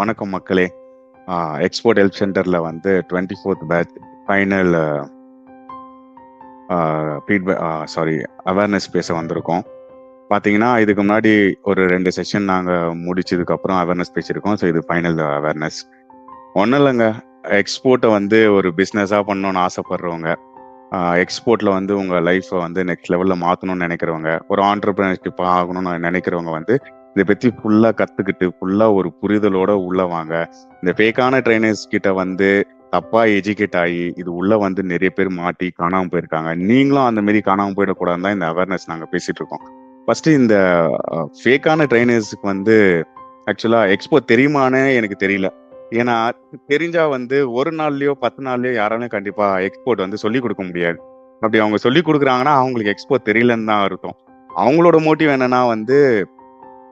வணக்கம் மக்களே. Export help சென்டரில் வந்து twenty fourth batch final feedback sorry awareness பேச வந்திருக்கோம். பார்த்தீங்கன்னா இதுக்கு முன்னாடி ஒரு ரெண்டு செஷன் நாங்கள் முடிச்சதுக்கப்புறம் அவேர்னஸ் பேசியிருக்கோம். ஸோ இது ஃபைனல் அவேர்னஸ் ஒன்றும் இல்லைங்க. எக்ஸ்போர்ட்டை வந்து ஒரு பிஸ்னஸாக பண்ணணும்னு ஆசைப்படுறவங்க எக்ஸ்போர்ட்டில் வந்து உங்கள் லைஃப்பை வந்து நெக்ஸ்ட் லெவலில் மாற்றணும்னு நினைக்கிறவங்க ஒரு ஆண்டர்பிரினர்ஷிப் ஆகணும்னு நினைக்கிறவங்க வந்து இதை பற்றி ஃபுல்லாக கற்றுக்கிட்டு ஃபுல்லாக ஒரு புரிதலோட உள்ள வாங்க. இந்த ஃபேக்கான ட்ரைனர்ஸ் கிட்ட வந்து தப்பா எஜுகேட் ஆகி இது உள்ள வந்து நிறைய பேர் மாட்டி காணாமல் போயிருக்காங்க. நீங்களும் அந்த மாதிரி காணாமல் போயிடக்கூடாது தான் இந்த அவேர்னஸ் நாங்கள் பேசிட்டு இருக்கோம். ஃபர்ஸ்ட் இந்த ஃபேக்கான ட்ரைனர்ஸுக்கு வந்து ஆக்சுவலா எக்ஸ்போ தெரியுமானே எனக்கு தெரியல. ஏன்னா தெரிஞ்சா வந்து ஒரு நாள்லயோ பத்து நாள்லயோ யாராலும் கண்டிப்பா எக்ஸ்போர்ட் வந்து சொல்லி கொடுக்க முடியாது. அப்படி அவங்க சொல்லி கொடுக்குறாங்கன்னா அவங்களுக்கு எக்ஸ்போ தெரியலன்னு தான் அர்த்தம். அவங்களோட மோட்டிவ் என்னன்னா வந்து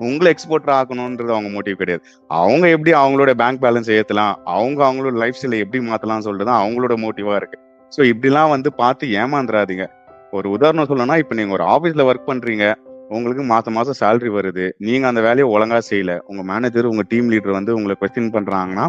உங்களை எக்ஸ்போர்ட்டர் ஆக்கணும்ன்றது அவங்க மோட்டிவ் கிடையாது. அவங்க எப்படி அவங்களோட பேங்க் பேலன்ஸ் ஏற்றலாம் அவங்க அவங்களோட லைஃப் ஸ்டைலை எப்படி மாற்றலாம் சொல்லிட்டு தான் அவங்களோட மோட்டிவாக இருக்கு. ஸோ இப்படிலாம் வந்து பார்த்து ஏமாந்துடாதீங்க ஒரு உதாரணம் சொல்லணும்னா இப்போ நீங்கள் ஒரு ஆஃபீஸில் ஒர்க் பண்ணுறீங்க உங்களுக்கு மாதம் மாதம் சேலரி வருது நீங்கள் அந்த வேலையை ஒழுங்கா செய்யல உங்கள் மேனேஜர் உங்கள் டீம் லீடர் வந்து உங்களை கொஸ்டின் பண்ணுறாங்கன்னா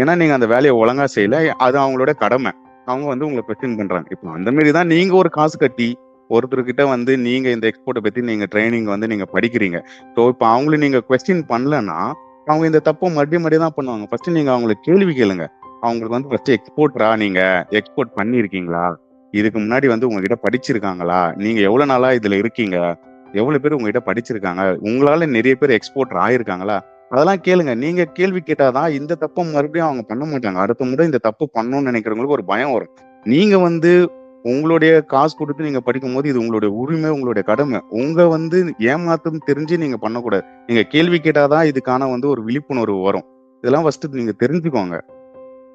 ஏன்னா நீங்கள் அந்த வேலையை ஒழுங்கா செய்யல அது அவங்களோட கடமை. அவங்க வந்து உங்களை கொஸ்டின் பண்ணுறாங்க இப்போ அந்த மாரி தான் நீங்கள் ஒரு காசு கட்டி ஒருத்தர்கிட்ட வந்து நீங்க இந்த எக்ஸ்போர்ட்டை பத்தி நீங்க ட்ரைனிங் வந்து நீங்க படிக்கிறீங்க. ஸோ இப்போ அவங்களும் நீங்க கொஸ்டின் பண்ணலன்னா அவங்க இந்த தப்பை மறுபடியும் மறுபடியும் தான் பண்ணுவாங்க. ஃபர்ஸ்ட் நீங்க அவங்களுக்கு கேள்வி கேளுங்க. அவங்களுக்கு வந்து ஃபர்ஸ்ட் எக்ஸ்போர்ட்ரா நீங்க? எக்ஸ்போர்ட் பண்ணியிருக்கீங்களா? இதுக்கு முன்னாடி வந்து உங்ககிட்ட படிச்சிருக்காங்களா? நீங்க எவ்வளவு நாளா இதுல இருக்கீங்க? எவ்வளவு பேர் உங்ககிட்ட படிச்சிருக்காங்க? உங்களால நிறைய பேர் எக்ஸ்போர்ட் ஆயிருக்காங்களா? அதெல்லாம் கேளுங்க. நீங்க கேள்வி கேட்டாதான் இந்த தப்பை மறுபடியும் அவங்க பண்ண மாட்டாங்க. அடுத்த முறை இந்த தப்பு பண்ணணும்னு நினைக்கிறவங்களுக்கு ஒரு பயம் வரும். நீங்க வந்து உங்களுடைய காசு கொடுத்து நீங்க படிக்கும் போது இது உங்களுடைய உரிமை உங்களுடைய கடமை. உங்க வந்து ஏமாத்தும் தெரிஞ்சு நீங்க பண்ணக்கூடாது. நீங்க கேள்வி கேட்டாதான் இதுக்கான வந்து ஒரு விழிப்புணர்வு வரும். இதெல்லாம் ஃபர்ஸ்ட் நீங்க தெரிஞ்சுக்கோங்க.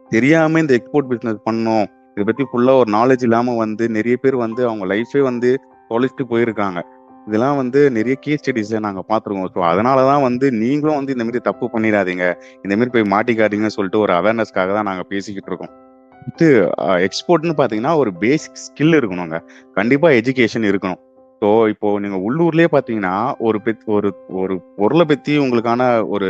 தெரியாம இந்த எக்ஸ்போர்ட் பிசினஸ் பண்ணோம். இதை பத்தி ஃபுல்லா ஒரு நாலேஜ் இல்லாம வந்து நிறைய பேர் வந்து அவங்க லைஃபே வந்து தொலைச்சிட்டு போயிருக்காங்க. இதெல்லாம் வந்து நிறைய கேஸ் ஸ்டடிஸை நாங்க பாத்துருக்கோம் ஸோ அதனாலதான் வந்து நீங்களும் வந்து இந்த மாதிரி தப்பு பண்ணிடாதீங்க. இந்த மாதிரி போய் மாட்டிக்காதீங்கன்னு சொல்லிட்டு ஒரு அவேர்னஸ்க்காக தான் நாங்க பேசிக்கிட்டு இருக்கோம். இது எக்ஸ்போர்ட்னு பார்த்தீங்கன்னா ஒரு பேசிக் ஸ்கில் இருக்கணுங்க. கண்டிப்பாக எஜுகேஷன் இருக்கணும். ஸோ இப்போ நீங்கள் உள்ளூர்லேயே பார்த்தீங்கன்னா ஒரு பெத் ஒரு ஒரு பொருளை பற்றி உங்களுக்கான ஒரு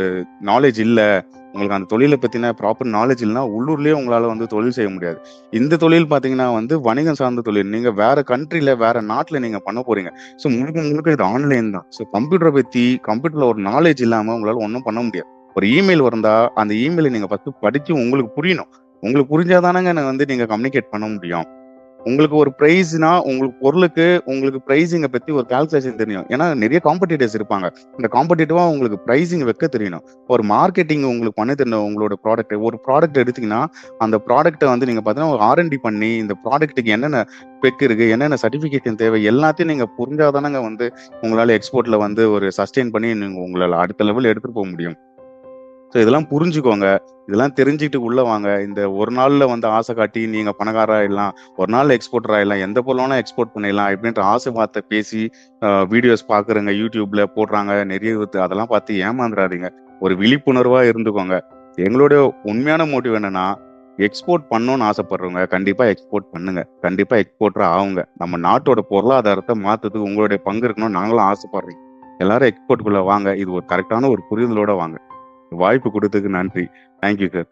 நாலேஜ் இல்லை உங்களுக்கு அந்த தொழிலை பற்றின ப்ராப்பர் நாலேஜ் இல்லைன்னா உள்ளூர்லேயே உங்களால் வந்து தொழில் செய்ய முடியாது. இந்த தொழில் பார்த்தீங்கன்னா வந்து வணிகம் சார்ந்த தொழில். நீங்கள் வேற கண்ட்ரியில் வேற நாட்டில் நீங்கள் பண்ண போறீங்க. ஸோ முழுக்க முழுக்க இது ஆன்லைன் தான். ஸோ கம்ப்யூட்டரை பற்றி கம்ப்யூட்டரில் ஒரு நாலேஜ் இல்லாமல் உங்களால் ஒன்றும் பண்ண முடியாது. ஒரு இமெயில் வந்தால் அந்த இமெயிலை நீங்கள் ஃபஸ்ட்டு படித்து உங்களுக்கு புரியணும். உங்களுக்கு புரிஞ்சாதானங்க வந்து நீங்க கம்யூனிகேட் பண்ண முடியும். உங்களுக்கு ஒரு ப்ரைஸ்னா உங்களுக்கு பொருளுக்கு உங்களுக்கு ப்ரைஸிங்கை பத்தி ஒரு கால்குலேஷன் தெரியும். ஏன்னா நிறைய காம்படிட்டர்ஸ் இருப்பாங்க. இந்த காம்படிட்டிவா உங்களுக்கு ப்ரைஸிங் வைக்க தெரியணும் ஒரு மார்க்கெட்டிங் உங்களுக்கு பண்ண தெரியணும் உங்களோட ப்ராடக்ட் ஒரு ப்ராடக்ட் எடுத்தீங்கன்னா அந்த ப்ராடக்ட்டை வந்து நீங்க பார்த்தீங்கன்னா ஒரு ஆர்என்டி பண்ணி இந்த ப்ராடக்ட்டுக்கு என்னென்ன பெக் இருக்கு என்னென்ன சர்டிஃபிகேஷன் தேவை எல்லாத்தையும் நீங்க புரிஞ்சாதானங்க வந்து உங்களால எக்ஸ்போர்ட்ல வந்து ஒரு சஸ்டெயின் பண்ணி நீங்க உங்களால அடுத்த லெவல் எடுத்துட்டு போக முடியும். ஸோ இதெல்லாம் புரிஞ்சுக்கோங்க. இதெல்லாம் தெரிஞ்சுக்கிட்டு உள்ள வாங்க. இந்த ஒரு நாள்ல வந்து ஆசை காட்டி நீங்க பணக்கார ஆயிடலாம். ஒரு நாள் எக்ஸ்போர்ட்டர் ஆயிடலாம். எந்த பொருளும் எக்ஸ்போர்ட் பண்ணிடலாம் அப்படின்ற ஆசை பார்த்து பேசி வீடியோஸ் பாக்குறங்க யூடியூப்ல போடுறாங்க நிறைய அதெல்லாம் பார்த்து ஏமாந்துடாதீங்க ஒரு விழிப்புணர்வா இருந்துக்கோங்க. எங்களுடைய உண்மையான மோட்டிவ் என்னன்னா எக்ஸ்போர்ட் பண்ணணும்னு ஆசைப்படுறவங்க கண்டிப்பா எக்ஸ்போர்ட் பண்ணுங்க. கண்டிப்பா எக்ஸ்போர்ட்டர் ஆகுங்க. நம்ம நாட்டோட பொருளாதாரத்தை மாத்துறதுக்கு உங்களுடைய பங்கு இருக்கணும்னு நாங்களும் ஆசைப்படுறோம். எல்லாரும் எக்ஸ்போர்ட்டுக்குள்ள வாங்க. இது ஒரு கரெக்டான ஒரு புரிதலோட வாங்க. வாய்ப்பு கொடுத்ததுக்கு நன்றி. Thank you sir